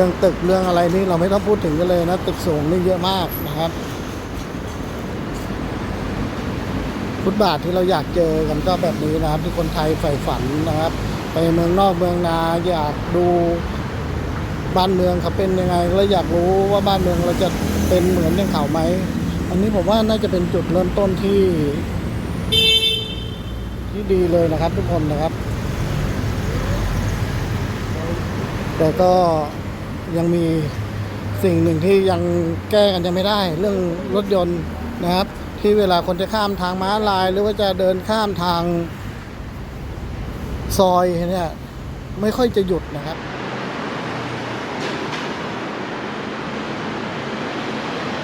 รื่องตึกเรื่องอะไรนี่เราไม่ต้องพูดถึงกันเลยนะตึกสูงนี่เยอะมากนะครับฟุตบาทที่เราอยากเจอกันก็แบบนี้นะครับ ที่คนไทยใฝ่ฝันนะครับ ไปเมืองนอกเมืองนาอยากดูบ้านเมืองเขาเป็นยังไงแล้วอยากรู้ว่าบ้านเมืองเราจะเป็นเหมือนอย่างเขาไหมอันนี้ผมว่าน่าจะเป็นจุดเริ่มต้นที่ ที่ดีเลยนะครับทุกคนนะครับ แต่ก็ ยังมีสิ่งหนึ่งที่ยังแก้กันยังไม่ได้ เรื่องรถยนต์นะครับ ที่เวลาคนจะข้ามทางม้าลาย หรือว่าจะเดินข้ามทางซอยเนี่ยไม่ค่อยจะหยุดนะครับ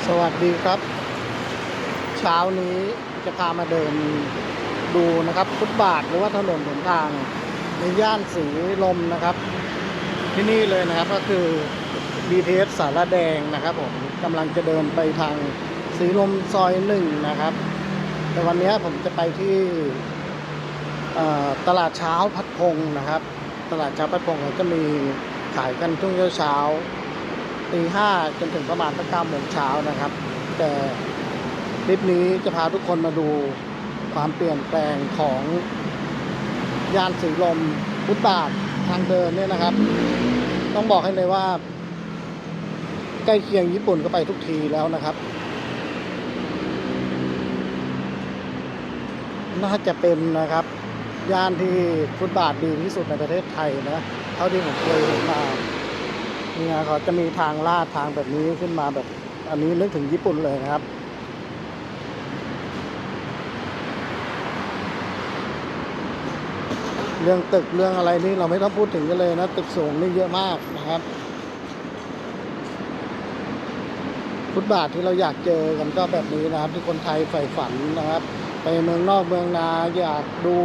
สวัสดีครับ เช้านี้จะพามาเดินดูนะครับฟุตบาทหรือว่าถนนหนทางในย่านสีลมนะครับ ที่นี่เลยนะครับก็คือ BTS สารแดงนะครับผมกำลังจะเดินไปทางสีลมซอยหนึ่งนะครับ แต่วันนี้ผมจะไปที่ตลาดเช้าพัดพงศ์นะครับ ตลาดเช้าพัดพงศ์เขาจะมีขายกันช่วงเช้าตีห้าจนถึงประมาณตั้งเก้าโมงเช้านะครับ แต่คลิปนี้จะพาทุกคนมาดูความเปลี่ยนแปลงของย่านสีลมฟุตบาท ทางเดินเนี่ยนะครับ ต้องบอกให้เลยว่า ใกล้เคียงญี่ปุ่นก็ไปทุกทีแล้วนะครับน่าจะเป็นนะครับย่านที่ฟุตบาทดีที่สุดในประเทศไทยนะเท่าที่ผมเคยเห็นมาเนี่ยเขาจะมีทางลาดทางแบบนี้ขึ้นมาแบบ อันนี้นึกถึงญี่ปุ่นเลยนะครับ เรื่องตึกเรื่องอะไรนี่เราไม่ต้องพูดถึงกันเลยนะ ตึกสูงนี่เยอะมากนะครับ ฟุตบาทที่เราอยากเจอกันก็แบบนี้นะครับ ที่คนไทยใฝ่ฝันนะครับ ไปเมืองนอกเมืองนาอยากดู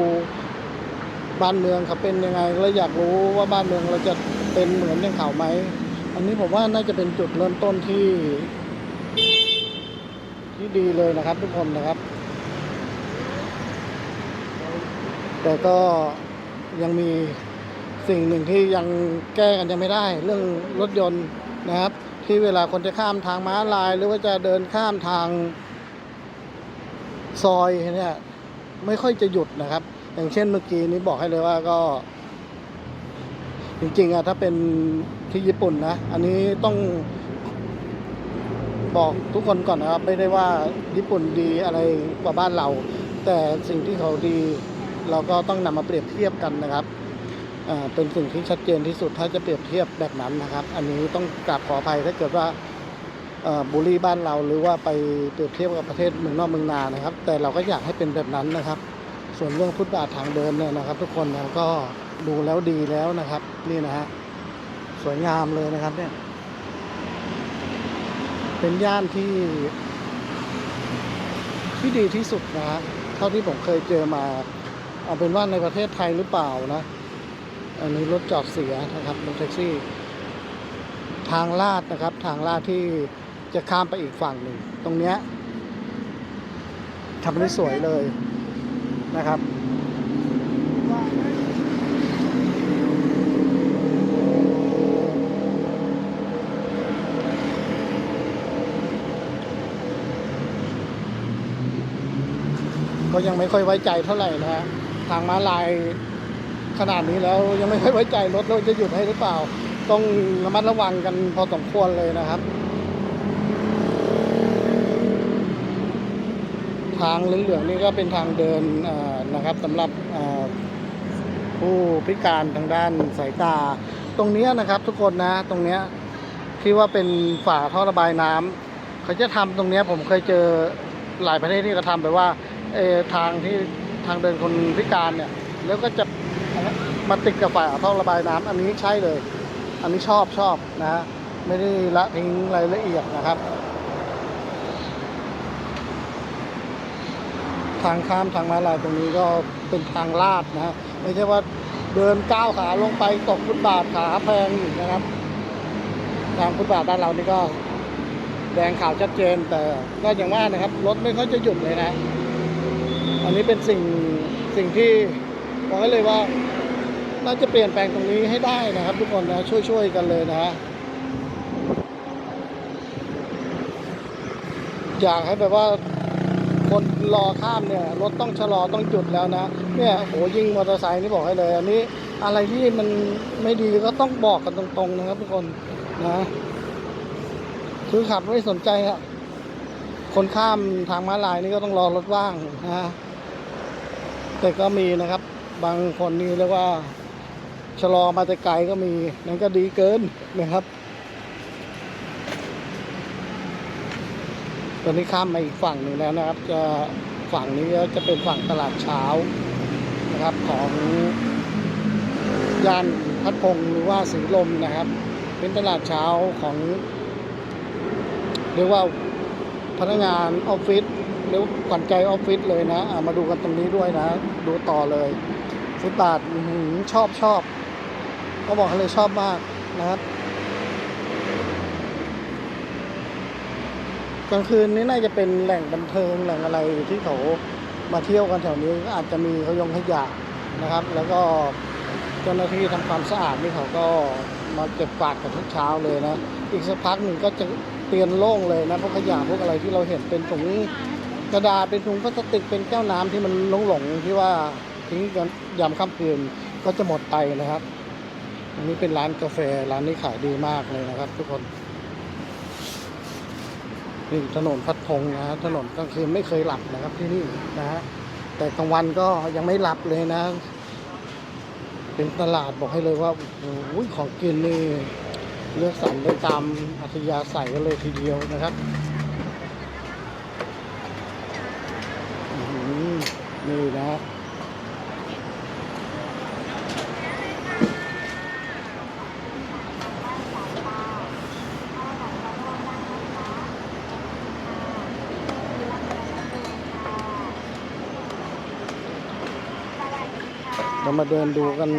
บ้านเมืองเขาเป็นยังไงแล้วอยากรู้ว่าบ้านเมืองเราจะเป็นเหมือนอย่างเขาไหมอันนี้ผมว่าน่าจะเป็นจุดเริ่มต้นที่ ที่ดีเลยนะครับทุกคนนะครับ แต่ก็ ยังมีสิ่งหนึ่งที่ยังแก้กันยังไม่ได้ เรื่องรถยนต์นะครับ ที่เวลาคนจะข้ามทางม้าลาย หรือว่าจะเดินข้ามทางซอยเนี่ยไม่ค่อยจะหยุดนะครับ อย่างเช่นเมื่อกี้นี้บอกให้เลยว่าก็ จริงๆอะถ้าเป็นที่ญี่ปุ่นนะ อันนี้ต้องบอกทุกคนก่อนนะครับ ไม่ได้ว่าญี่ปุ่นดีอะไรกว่าบ้านเรา แต่สิ่งที่เขาดี เราก็ต้องนำมาเปรียบเทียบกันนะครับเป็นสิ่งที่ชัดเจนที่สุดถ้าจะเปรียบเทียบแบบนั้นนะครับ อันนี้ต้องกราบขออภัยถ้าเกิดว่าบูลลี่บ้านเราหรือว่าไปเปรียบเทียบกับประเทศเมืองนอกเมืองนานะครับ แต่เราก็อยากให้เป็นแบบนั้นนะครับ ส่วนเรื่องฟุตบาททางเดินเนี่ยนะครับ ทุกคนก็ดูแล้วดีแล้วนะครับ นี่นะฮะสวยงามเลยนะครับเนี่ย เป็นย่านที่ ที่ดีที่สุดนะฮะเท่าที่ผมเคยเจอมา เอาเป็นว่าในประเทศไทยหรือเปล่านะ อันนี้รถจอดเสียนะครับรถแท็กซี่ ทางลาดนะครับ ทางลาดที่จะข้ามไปอีกฝั่งหนึ่ง ตรงเนี้ยทำได้สวยเลยนะครับก็ยังไม่ค่อยไว้ใจเท่าไหร่นะฮะ ทางม้าลายขนาดนี้แล้วยังไม่ค่อยไว้ใจรถเราจะหยุดให้หรือเปล่า ต้องระมัดระวังกันพอสมควรเลยนะครับ ทางเหลืองๆนี่ก็เป็นทางเดินนะครับสำหรับผู้พิการทางด้านสายตา ตรงนี้นะครับทุกคนนะตรงนี้ที่ว่าเป็นฝาท่อระบายน้ำเขาจะทำตรงนี้ผมเคยเจอหลายประเทศที่เขาทำแบบว่าทางที่ ทางเดินคนพิการเนี่ย แล้วก็จะมาติดกับฝาท่อระบายน้ำอันนี้ใช่เลย อันนี้ชอบชอบนะฮะไม่ได้ละทิ้งรายละเอียดนะครับ ทางข้ามทางมาลายตรงนี้ก็เป็นทางลาดนะฮะไม่ใช่ว่าเดินก้าวขาลงไปตกฟุตบาทขาแพงอีกนะครับ ทางฟุตบาทบ้านเรานี่ก็แดงขาวชัดเจนแต่ก็อย่างว่านะครับ รถไม่ค่อยจะหยุดเลยนะ อันนี้เป็นสิ่งสิ่งที่บอกให้เลยว่าน่าจะเปลี่ยนแปลงตรงนี้ให้ได้นะครับ ทุกคนนะช่วยๆกันเลยนะฮะอยากให้แบบว่าคนรอข้ามเนี่ยรถต้องชะลอต้องหยุดแล้วนะเนี่ยโหยิงมอเตอร์ไซค์นี่บอกให้เลย อันนี้อะไรที่มันไม่ดีก็ต้องบอกกันตรงๆนะครับทุกคนนะคือขับไม่สนใจอะ คนข้ามทางม้าลายนี่ก็ต้องรอรถว่างนะฮะแต่ก็มีนะครับ บางคนนี่เรียกว่าชะลอมาแต่ไกลก็มีนั่นก็ดีเกินนะครับ ตอนนี้ข้ามมาอีกฝั่งหนึ่งแล้วนะครับ จะฝั่งนี้จะเป็นฝั่งตลาดเช้านะครับของย่านพัดพงศ์หรือว่าสีลมนะครับ เป็นตลาดเช้าของ เรียกว่า พนักงานออฟฟิศหรือขวัญใจออฟฟิศเลยนะมาดูกันตรงนี้ด้วยนะ ดูต่อเลยฟุตบาทชอบชอบก็บอกเลยชอบมากนะครับกลางคืนนี้น่าจะเป็นแหล่งบันเทิงแหล่งอะไรที่เขามาเที่ยวกันแถวนี้ก็อาจจะมีเขายงขยะนะครับ แล้วก็เจ้าหน้าที่ทำความสะอาดนี่เขาก็มาเก็บกวาดกันทุกเช้าเลยนะ อีกสักพักหนึ่งก็จะ เตียนโล่งเลยนะพวกขยะพวกอะไรที่เราเห็นเป็นถุงกระดาษเป็นถุงพลาสติกเป็นแก้วน้ำที่มันหลงๆที่ว่าทิ้งกันยามค่ำคืนก็จะหมดไปนะครับ อันนี้เป็นร้านกาแฟร้านนี้ขายดีมากเลยนะครับ ทุกคนนี่ถนนพัดพงนะฮะถนนกลางคืนไม่เคยหลับนะครับที่นี่นะฮะแต่กลางวันก็ยังไม่หลับเลยนะ เป็นตลาดบอกให้เลยว่าโอ้โหของกินนี่ เลือกสรรได้ตามอัธยาศัยกันเลยทีเดียวนะครับนี่นะเรามาเดินดูกัน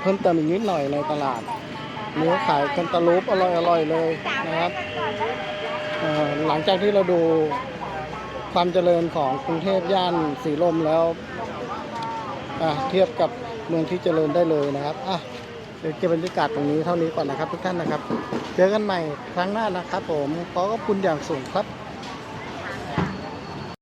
เพิ่มเติมอีกนิดหน่อยในตลาด เนื้อขายแคนตะลุปอร่อยอร่อยเลยนะครับหลังจากที่เราดูความเจริญของกรุงเทพย่านสีลมแล้วเทียบกับเมืองที่เจริญได้เลยนะครับอะเดี๋ยวเก็บบรรยากาศตรงนี้เท่านี้ก่อนนะครับทุกท่านนะครับ เจอกันใหม่ครั้งหน้านะครับผมขอขอบคุณอย่างสูงครับ